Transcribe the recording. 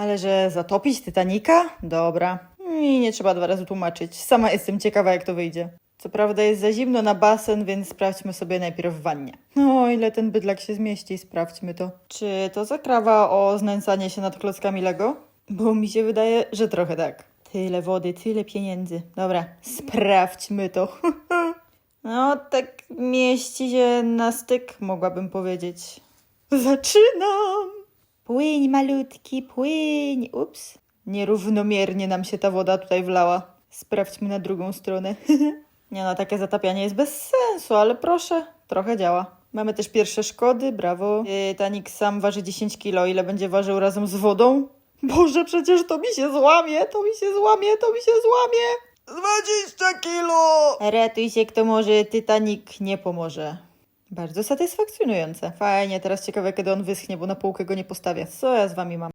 Ale że zatopić Titanika? Dobra. I nie trzeba dwa razy tłumaczyć. Sama jestem ciekawa, jak to wyjdzie. Co prawda jest za zimno na basen, więc sprawdźmy sobie najpierw w wannie. No, ile ten bydlak się zmieści, sprawdźmy to. Czy to zakrawa o znęcanie się nad klockami Lego? Bo mi się wydaje, że trochę tak. Tyle wody, tyle pieniędzy. Dobra, sprawdźmy to. No, tak mieści się na styk, mogłabym powiedzieć. Zaczynam! Płyń, malutki, płyń. Ups. Nierównomiernie nam się ta woda tutaj wlała. Sprawdźmy na drugą stronę. Nie no, takie zatapianie jest bez sensu, ale proszę, trochę działa. Mamy też pierwsze szkody, brawo. Titanic sam waży 10 kilo, ile będzie ważył razem z wodą? Boże, przecież to mi się złamie, to mi się złamie, to mi się złamie. 20 kilo! Ratuj się kto może, Titanic nie pomoże. Bardzo satysfakcjonujące. Fajnie, teraz ciekawe kiedy on wyschnie, bo na półkę go nie postawię. Co ja z wami mam?